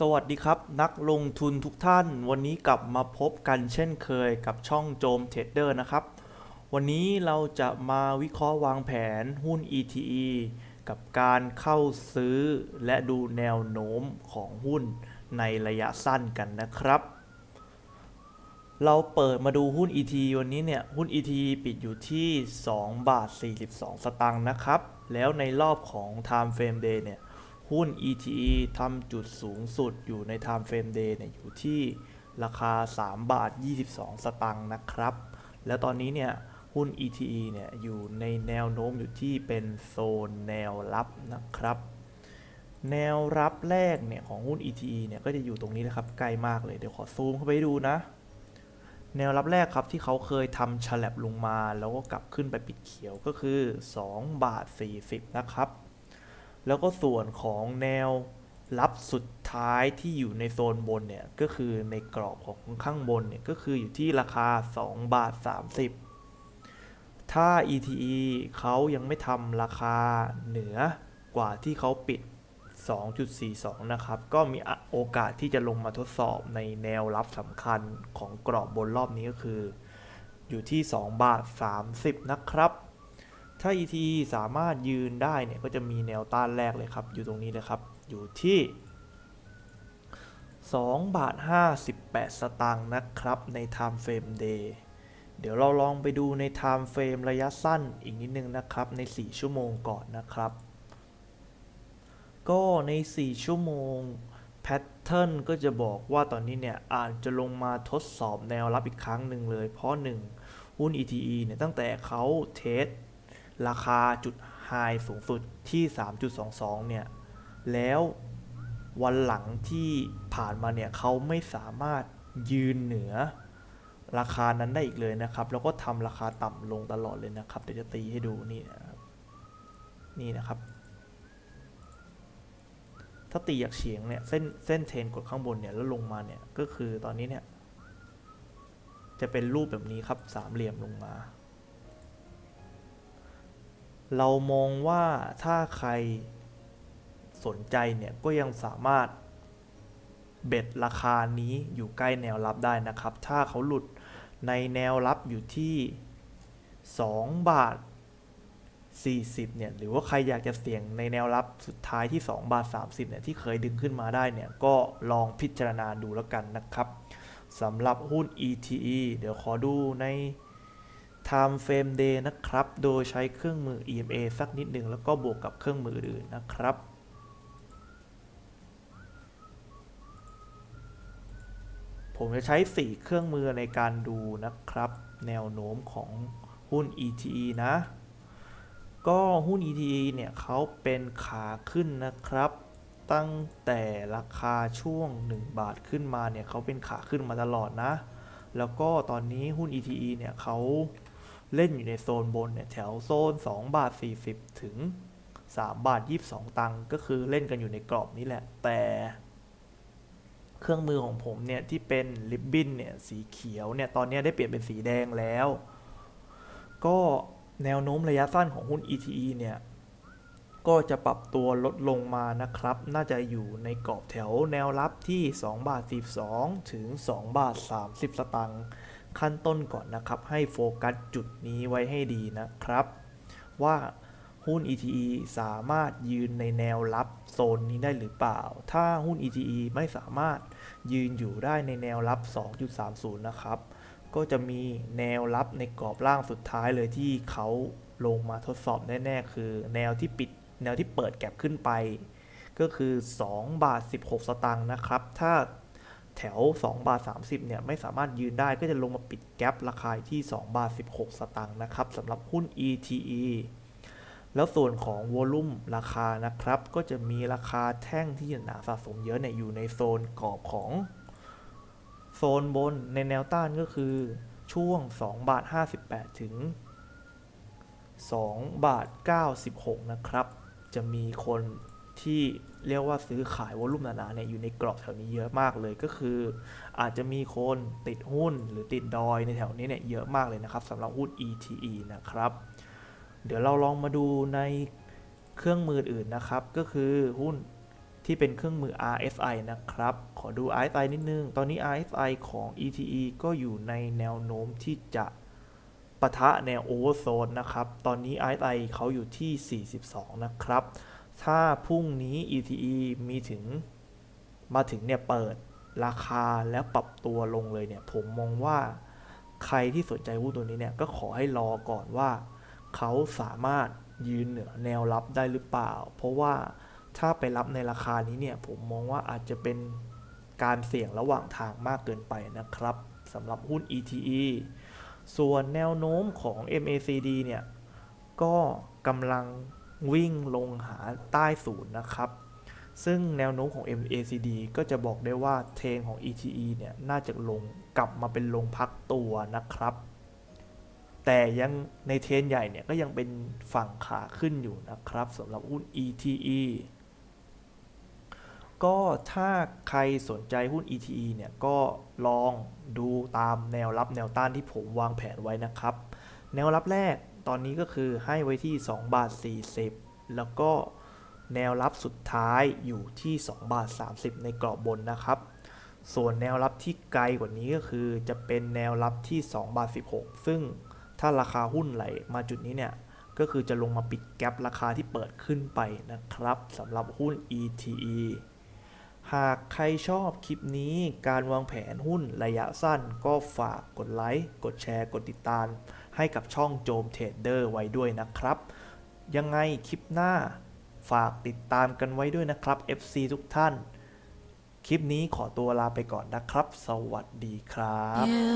สวัสดีครับ นักลงทุนทุกท่าน วันนี้กลับมาพบกันเช่นเคยกับช่องโจมเทรดเดอร์นะครับ วันนี้เราจะมาวิเคราะห์วางแผนหุ้น ETE กับการเข้าซื้อและดูแนวโน้มของหุ้นในระยะสั้นกันนะครับ เราเปิดมาดูหุ้น ET วันนี้เนี่ย หุ้น ET ปิดอยู่ที่ 2 บาท 42 สตางค์นะครับ แล้วในรอบของ Time Frame Day เนี่ย หุ้น ETE ทำจุดสูงสุดอยู่ใน Time Frame Day เนี่ยอยู่ที่ราคา 3 บาท 22 สตางค์นะครับ แล้วตอนนี้เนี่ยหุ้น ETE เนี่ยอยู่ในแนวโน้มอยู่ที่เป็นโซนแนวรับนะครับ แนวรับแรกเนี่ยของหุ้น ETE เนี่ยก็จะอยู่ตรงนี้นะครับใกล้มากเลยเดี๋ยวขอซูมเข้าไปดูนะ แนวรับแรกครับที่เขาเคยทำฉลับลงมา แล้วก็กลับขึ้นไปปิดเขียวก็คือ 2 บาท 40 นะครับ แล้วก็ส่วนของแนวรับสุดท้ายที่อยู่ในโซนบนเนี่ย ก็คือในกรอบของข้างบนเนี่ย ก็คืออยู่ที่ราคา 2 บาท 30 ถ้า ETE เขายังไม่ทำราคาเหนือกว่าที่เขาปิด 2.42 นะครับ ก็มีโอกาสที่จะลงมาทดสอบในแนวรับสำคัญของกรอบบนรอบนี้ก็คือ อยู่ที่ 2 บาท 30 นะครับ ถ้า ET สามารถยืนได้เนี่ยก็จะมีแนวต้านแรกเลยครับ อยู่ตรงนี้เลยครับ อยู่ที่2บาท58 สตางค์นะครับ ใน Time Frame Day เดี๋ยวเราลองไปดูใน Time Frame ระยะสั้นอีกนิดนึงนะครับ ใน 4 ชั่วโมงก่อนนะครับ ก็ใน 4 ชั่วโมงแพทเทิร์นก็จะบอกว่าตอนนี้เนี่ยอาจจะลงมาทดสอบแนวรับอีกครั้งหนึ่งเลย เพราะ 1 หุ้น ETE เนี่ยตั้งแต่เขาเทส ราคาจุดไฮสูงสุดที่ 3.22 เนี่ย แล้ววันหลังที่ผ่านมาเนี่ยเขาไม่สามารถยืนเหนือราคานั้นได้อีกเลยนะครับ แล้วก็ทำราคาต่ำลงตลอดเลยนะครับ เดี๋ยวจะตีให้ดูนี่นะครับนี่นะครับ ถ้าตีอยากเฉียงเนี่ยเส้นเส้นเทรนกดข้างบนเนี่ยแล้วลงมาเนี่ยก็คือตอนนี้เนี่ยจะเป็นรูปแบบนี้ครับสามเหลี่ยมลงมา เรามองว่าถ้าใครสนใจเนี่ยก็ยังสามารถเบ็ดราคานี้อยู่ใกล้แนวรับได้นะครับ ถ้าเขาหลุดในแนวรับอยู่ที่ 2 บาท 40เนี่ยหรือว่าใครอยากจะเสี่ยงในแนวรับสุดท้ายที่ 2 บาท 30เนี่ยที่เคยดึงขึ้นมาได้เนี่ยก็ลองพิจารณาดูแล้วกันนะครับสำหรับหุ้น ETE เดี๋ยวขอดูใน Time Frame Day นะครับ โดยใช้เครื่องมือ EMA สักนิดหนึ่งแล้วก็บวกกับเครื่องมืออื่นนะครับ ผมจะใช้ 4 เครื่องมือในการดูนะครับ แนวโน้มของหุ้น ETE นะ ก็หุ้น ETE เนี่ยเขาเป็นขาขึ้นนะครับ ตั้งแต่ราคาช่วง 1 บาทขึ้นมาเนี่ยเขาเป็นขาขึ้นมาตลอดนะแล้วก็ตอนนี้หุ้น ETE เนี่ยเขา เล่นอยู่ในโซนบนเนี่ยแถวโซน 2 บาท 40 ถึง 3 บาท 22 ตังค์ก็คือเล่นกันอยู่ในกรอบนี้แหละ แต่เครื่องมือของผมเนี่ยที่เป็นริบบินเนี่ยสีเขียวเนี่ยตอนนี้ได้เปลี่ยนเป็นสีแดงแล้ว ก็แนวโน้มระยะสั้นของหุ้น ETE เนี่ยก็จะปรับตัวลดลงมานะครับ น่าจะอยู่ในกรอบแถวแนวรับที่ 2 บาท 42 ถึง 2 บาท 30 สตางค์ ขั้นต้นก่อนนะครับ ให้โฟกัสจุดนี้ไว้ให้ดีนะครับ ว่าหุ้น ETE สามารถยืนในแนวรับโซนนี้ได้หรือเปล่า ถ้าหุ้น ETE ไม่สามารถยืนอยู่ได้ในแนวรับ 2.30 นะครับ ก็จะมีแนวรับในกรอบล่างสุดท้ายเลยที่เขาลงมาทดสอบแน่ๆ คือ แนวที่ปิดแนวที่เปิดแก็บขึ้นไป ก็คือ 2 บาท 16 สตางค์นะครับ ถ้า แถว 2 บาท 30เนี่ยไม่สามารถยืนได้ก็จะลงมาปิดแกลบราคาที่ 2 บาท 16 สตางค์นะครับสำหรับหุ้น ETE แล้วส่วนของวอลุ่มราคานะครับ ก็จะมีราคาแท่งที่หนาสะสมเยอะเนี่ยอยู่ในโซนกรอบของ โซนบนในแนวต้านก็คือช่วง 2 บาท 58 ถึง 2 บาท 96 นะครับ จะมีคน ที่เรียกว่าซื้อขายวอลุ่มหนาๆเนี่ยอยู่ในกรอบแถวนี้เยอะมากเลยก็คือ อาจจะมีคนติดหุ้นหรือติดดอยในแถวนี้เนี่ยเยอะมากเลยนะครับสำหรับหุ้น ETE นะครับ เดี๋ยวเราลองมาดูในเครื่องมืออื่นนะครับ ก็คือหุ้นที่เป็นเครื่องมือ RSI นะครับ ขอดู RSI นิดนึง ตอนนี้ RSI ของ ETE ก็อยู่ในแนวโน้มที่จะปะทะแนวโอเวอร์โซนนะครับ ตอนนี้ RSI เขาอยู่ที่ 42 นะครับ ถ้าพรุ่งนี้ ETE มีถึงมาถึงเนี่ยเปิดราคาแล้วปรับตัวลงเลยเนี่ย ผมมองว่าใครที่สนใจหุ้นตัวนี้เนี่ยก็ขอให้รอก่อนว่า เขาสามารถยืนเหนือแนวรับได้หรือเปล่า เพราะว่าถ้าไปรับในราคานี้เนี่ยผมมองว่าอาจจะเป็นการเสี่ยงระหว่างทางมากเกินไปนะครับสำหรับหุ้น ETE ส่วนแนวโน้มของ MACD เนี่ยก็กำลัง วิ่งลงหาใต้ศูนย์นะครับ ซึ่งแนวโน้มของ MACD ก็จะบอกได้ว่าเทรนของ ETE เนี่ยน่าจะลงกลับมาเป็นลงพักตัวนะครับ แต่ยังในเทรนใหญ่เนี่ยก็ยังเป็นฝั่งขาขึ้นอยู่นะครับสำหรับหุ้น ETE ก็ถ้าใครสนใจหุ้น ETE เนี่ยก็ลองดูตามแนวรับแนวต้านที่ผมวางแผนไว้นะครับ แนวรับแรก ตอนนี้ก็คือให้ไว้ที่ 2 บาท 40 แล้วก็แนวรับสุดท้ายอยู่ที่ 2 บาท 30 ในกรอบบนนะครับ ส่วนแนวรับที่ไกลกว่านี้ก็คือจะเป็นแนวรับที่ 2 บาท 16 ซึ่งถ้าราคาหุ้นไหลมาจุดนี้เนี่ย ก็คือจะลงมาปิดแกลบราคาที่เปิดขึ้นไปนะครับสำหรับหุ้น ETE หากใครชอบคลิปนี้การวางแผนหุ้นระยะสั้นก็ฝากกดไลค์ กดแชร์ กดติดตาม ให้กับช่องโจมเทรดเดอร์ไว้ด้วยนะครับ ยังไงคลิปหน้าฝากติดตามกันไว้ด้วยนะครับ FC ทุกท่าน คลิปนี้ขอตัวลาไปก่อนนะครับ สวัสดีครับ yeah.